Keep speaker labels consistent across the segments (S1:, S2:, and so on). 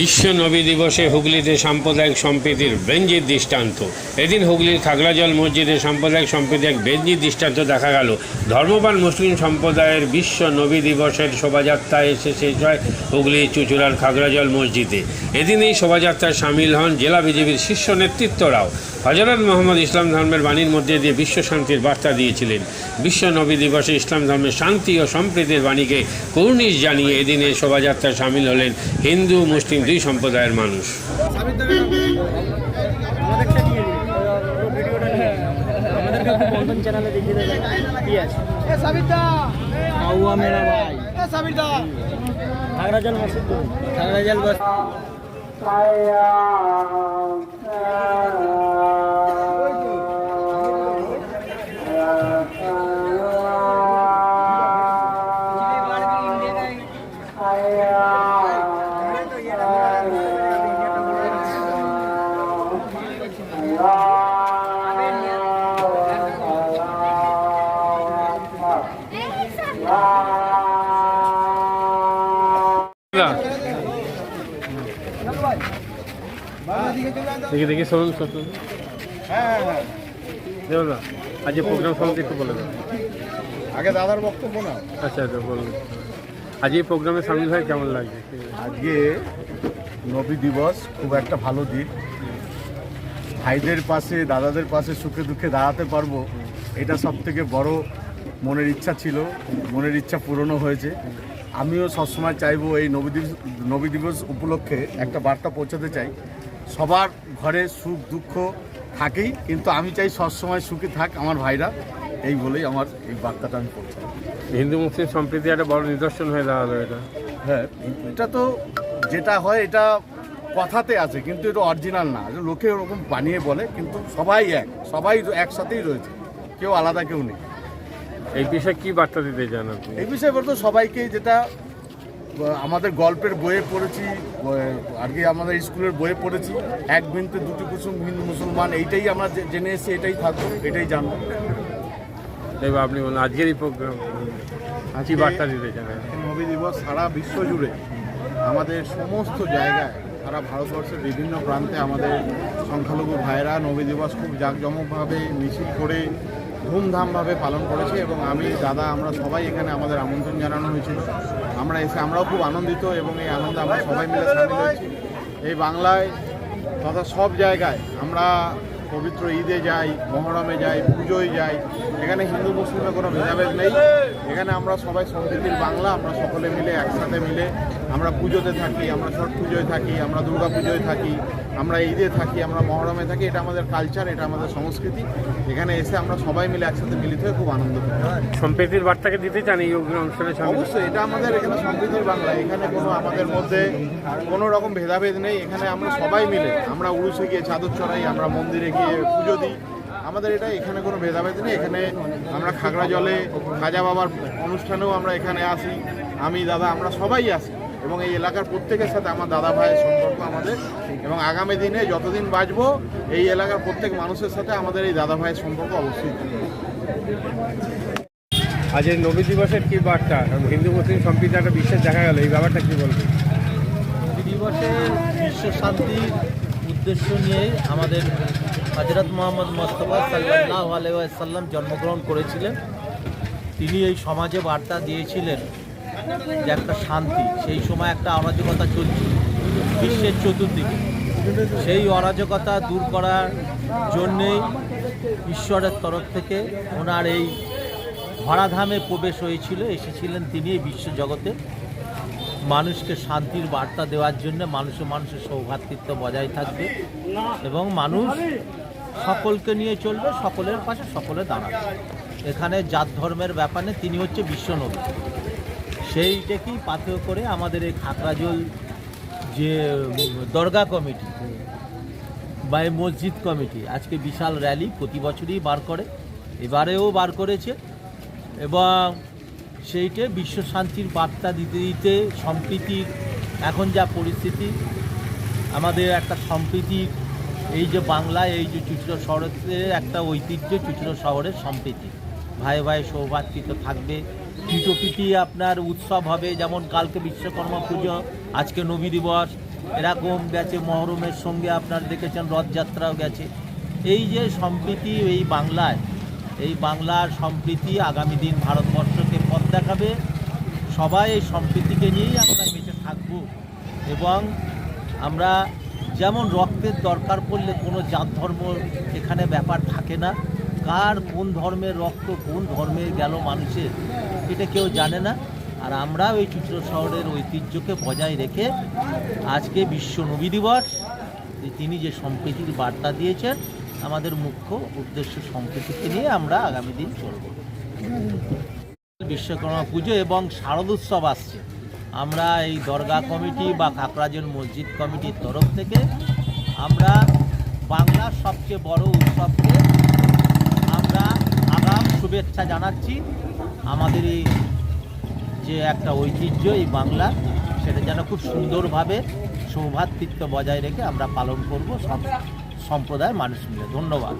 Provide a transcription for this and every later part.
S1: বিশ্ব নবী দিবসে হুগলিতে সাম্প্রদায়িক সম্প্রীতির বেঞ্জির দৃষ্টান্ত। এদিন হুগলির খাগড়াজল মসজিদে সাম্প্রদায়িক সম্প্রীতি এক বেঞ্জির দৃষ্টান্ত দেখা গেল। ধর্মপাল মুসলিম সম্প্রদায়ের বিশ্ব নবী দিবসের শোভাযাত্রা এসে শেষ হয় হুগলির চুচুড়ার খাগড়াজল মসজিদে। এদিন এই শোভাযাত্রায় সামিল হন জেলা বিজেপির শীর্ষ নেতৃত্বরাও। হজরত মোহাম্মদ ইসলাম ধর্মের বাণীর মধ্যে দিয়ে বিশ্ব শান্তির বার্তা দিয়েছিলেন বিশ্ব নবী দিবসে ইসলাম ধর্মের শান্তি ও সম্প্রীতির বাণীকে কর্নিশ জানিয়ে এদিনে শোভাযাত্রায় সামিল হলেন হিন্দু মুসলিম দুই সম্প্রদায়ের মানুষ
S2: আমাদেরকে একটু বন্ধন চ্যানেলে দেখিয়ে দেবে কি আছে
S3: এ সাবিরদা
S2: কাউয়া মেরা ভাই
S3: এ সাবিরদা
S2: খাগড়া মসজিদ খাগড়া জল বস
S1: দেখি দেখি শুনুন শুনুন দেখুন না আজ এই প্রোগ্রাম সম্বন্ধে একটু বলে দেন।
S3: আগে দাদার বক্তব্য না
S1: আচ্ছা আচ্ছা বলুন। আজ এই প্রোগ্রামে সামিল হয়ে কেমন লাগছে?
S3: আজকে নবী দিবস খুব একটা ভালো দিন। ভাইদের পাশে দাদাদের পাশে সুখে দুঃখে দাঁড়াতে পারব এটা সব থেকে বড় মনের ইচ্ছা ছিল। মনের ইচ্ছা পূরণও হয়েছে। আমিও সবসময় চাইব এই নবী দিবস নবী দিবস উপলক্ষে একটা বার্তা পৌঁছাতে চাই। সবার ঘরে সুখ দুঃখ থাকেই কিন্তু আমি চাই সবসময় সুখে থাক আমার ভাইরা। এই বলেই আমার এই বার্তাটা আমি পৌঁছাই।
S1: হিন্দু মুসলিম সম্প্রীতি একটা বড় নিদর্শন হয়ে দাঁড়াল এটা।
S3: হ্যাঁ এটা তো যেটা হয় এটা কথাতে আছে কিন্তু এটা অরিজিনাল না। লোকে ওরকম বানিয়ে বলে কিন্তু সবাই এক সবাই একসাথেই রয়েছে। কেউ আলাদা কেউ নেই।
S1: এই বিষয়ে কি বার্তা দিতে চান আপনি?
S3: এই বিষয়ে বলতো সবাইকে যেটা আমাদের গল্পের বইয়ে পড়েছি আর কি আমাদের স্কুলের বইয়ে পড়েছি এক বিন্দু দুটি কুসুম হিন্দু মুসলমান এইটাই আমরা জেনে এসেছি এটাই থাকব এটাই জানব।
S1: এবার আপনি বলুন আজকের এই প্রোগ্রাম কি বার্তা দিতে চান?
S4: নবী দিবস সারা বিশ্ব জুড়ে আমাদের সমস্ত জায়গায় সারা ভারতবর্ষের বিভিন্ন প্রান্তে আমাদের সংখ্যালঘু ভাইরা নবী দিবস খুব জাঁকজমকভাবে মিছিল করে ধুমধামভাবে পালন করেছে এবং আমি, দাদা, আমরা সবাই এখানে আমাদের আমন্ত্রণ জানানো হয়েছিল। আমরা এসে, আমরাও খুব আনন্দিত এবং এই আনন্দে আমরা সবাই মিলে সামিল হয়েছি। এই বাংলায় তথা সব জায়গায় আমরা পবিত্র ঈদে যাই, মহরমে যাই, পুজোয় যাই। এখানে হিন্দু, মুসলিমের কোনো ভেদাভেদ নেই। এখানে আমরা সবাই সম্প্রীতির বাংলা, আমরা সকলে মিলে একসাথে মিলে আমরা পুজোতে থাকি আমরা ছট পুজোয় থাকি আমরা দুর্গা পুজোয় থাকি আমরা ঈদে থাকি আমরা মহরমে থাকি এটা আমাদের কালচার এটা আমাদের সংস্কৃতি। এখানে এসে আমরা সবাই মিলে একসাথে মিলিত হয়ে খুব আনন্দ করি।
S1: সম্প্রীতির বার্তাকে দিতে চান এই অনুষ্ঠানে
S4: অবশ্যই এটা আমাদের এখানে সম্প্রীতির বাংলা। এখানে কোনো আমাদের মধ্যে কোনো রকম ভেদাভেদ নেই। এখানে আমরা সবাই মিলে আমরা উড়ুসে গিয়ে চাদর চড়াই আমরা মন্দিরে গিয়ে পুজো দিই। আমাদের এটা এখানে কোনো ভেদাভেদ নেই। এখানে আমরা খাগড়া জলে খাজা বাবার অনুষ্ঠানেও আমরা এখানে আসি। আমি দাদা আমরা সবাই আসি। এবং এই এলাকার প্রত্যেকের সাথে আমার দাদা ভাইয়ের সম্পর্ক আমাদের। এবং আগামী দিনে যতদিন বাঁচবো এই এলাকার প্রত্যেক মানুষের সাথে আমাদের এই দাদা ভাইয়ের সম্পর্ক অবশ্যই।
S1: আজ এই নবী দিবসের কি বার্তা? হিন্দু মুসলিম সম্প্রীতি একটা বিশ্বাস দেখা গেল এই ব্যাপারটা কি বলবেন
S2: নবী দিবসের বিশ্ব শান্তির উদ্দেশ্য নিয়েই আমাদের হজরত মোহাম্মদ মোস্তফা সাল্লাহ আলাইসাল্লাম জন্মগ্রহণ করেছিলেন। তিনি এই সমাজে বার্তা দিয়েছিলেন। যে একটা শান্তি, সেই সময় একটা অরাজকতা চলছিল বিশ্বের চতুর্দিকে। সেই অরাজকতা দূর করার জন্যেই ঈশ্বরের তরফ থেকে ওনার এই ভরাধামে প্রবেশ হয়েছিল, এসেছিলেন তিনি এই বিশ্বজগতে মানুষকে শান্তির বার্তা দেওয়ার জন্য মানুষে মানুষের সৌভাতৃত্ব বজায় থাকবে এবং মানুষ সকলকে নিয়ে চলবে, সকলের পাশে সকলে দাঁড়াবে। এখানে জাত ধর্মের ব্যাপারে তিনি হচ্ছে বিশ্বনবী। সেইটাকেই পাথেয় করে আমাদের এই খাকরাজল যে দরগা কমিটি বা মসজিদ কমিটি আজকে বিশাল র্যালি প্রতি বছরই বার করে, এবারেও বার করেছে এবং সেইটে বিশ্ব শান্তির বার্তা দিতে দিতে সম্প্রীতির এখন যা পরিস্থিতি, আমাদের একটা সম্প্রীতির এই যে বাংলায় এই যে চুচড়ো শহরের একটা ঐতিহ্য, চুচড়ো শহরের সম্প্রীতি। ভাই ভাই সৌভাতৃত্ব থাকবে পিটোপিটি আপনার উৎসব হবে, যেমন কালকে বিশ্বকর্মা পুজো, আজকে নবী দিবস। এরকম গেছে, মহরমের সঙ্গে আপনার দেখেছেন রথযাত্রাও গেছে। এই যে সম্প্রীতি এই বাংলায়, এই বাংলার সম্প্রীতি আগামী দিন ভারতবর্ষকে পথ দেখাবে, সবাই এই সম্প্রীতিকে নিয়েই আমরা বেঁচে থাকব। এবং আমরা যেমন রক্তের দরকার পড়লে কোনো জাত ধর্ম এখানে ব্যাপার থাকে না কার কোন ধর্মের রক্ত কোন ধর্মে গেল মানুষের, এটা কেউ জানে না। আর আমরা ওই চিত্র শহরের ঐতিহ্যকে বজায় রেখে আজকে বিশ্ব নবী দিবস তিনি যে সম্প্রীতির বার্তা দিয়েছেন, আমাদের মুখ্য উদ্দেশ্য সম্প্রীতিকে নিয়ে আমরা আগামী দিন চলব। বিশ্বকর্মা পুজো এবং শারদোৎসব আসছে। আমরা এই দরগা কমিটি বা কাকরাজের মসজিদ কমিটির তরফ থেকে আমরা বাংলার সবচেয়ে বড় উৎসবকে শুভেচ্ছা জানাচ্ছি। আমাদের এই যে একটা ঐতিহ্য এই বাংলা, সেটা যেন খুব সুন্দরভাবে সৌভাতৃত্ব বজায় রেখে আমরা পালন করব সব সম্প্রদায়ের মানুষ মিলে। ধন্যবাদ।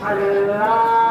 S1: Allah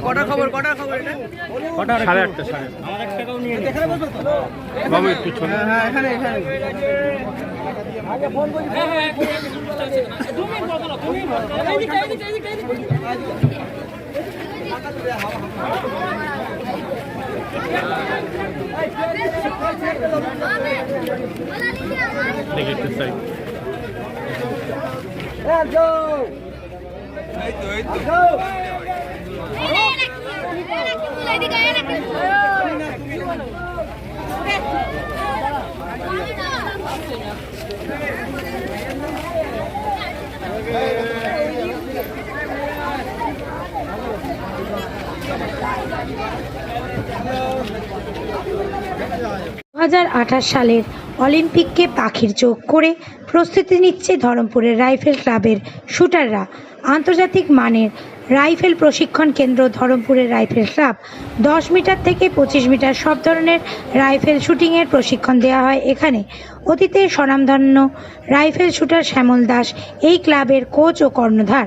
S5: কটার খবর? কটার খবর এটা?
S1: কটা সাড়ে আটটা সাড়ে বাবু একটু ছোট
S5: হ্যাঁ এখানে এখানে।
S1: দেখে একটু সাইড
S6: হাজার সালের অলিম্পিককে পাখির চোখ করে প্রস্তুতি নিচ্ছে ধরমপুরের রাইফেল ক্লাবের শুটাররা। আন্তর্জাতিক মানের রাইফেল প্রশিক্ষণ কেন্দ্র ধরমপুরের রাইফেল ক্লাব। দশ মিটার থেকে পঁচিশ মিটার সব ধরনের রাইফেল শুটিংয়ের প্রশিক্ষণ দেওয়া হয় এখানে। অতীতের স্বনামধন্য রাইফেল শুটার শ্যামল দাস, এই ক্লাবের কোচ ও কর্ণধার।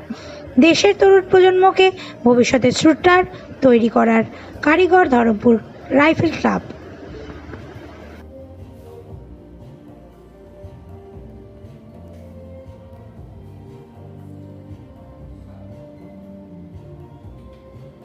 S6: দেশের তরুণ প্রজন্মকে ভবিষ্যতে শুটার তৈরি করার কারিগর ধরমপুর রাইফেল ক্লাব।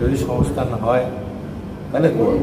S7: যদি সংস্থান হয় তাহলে করব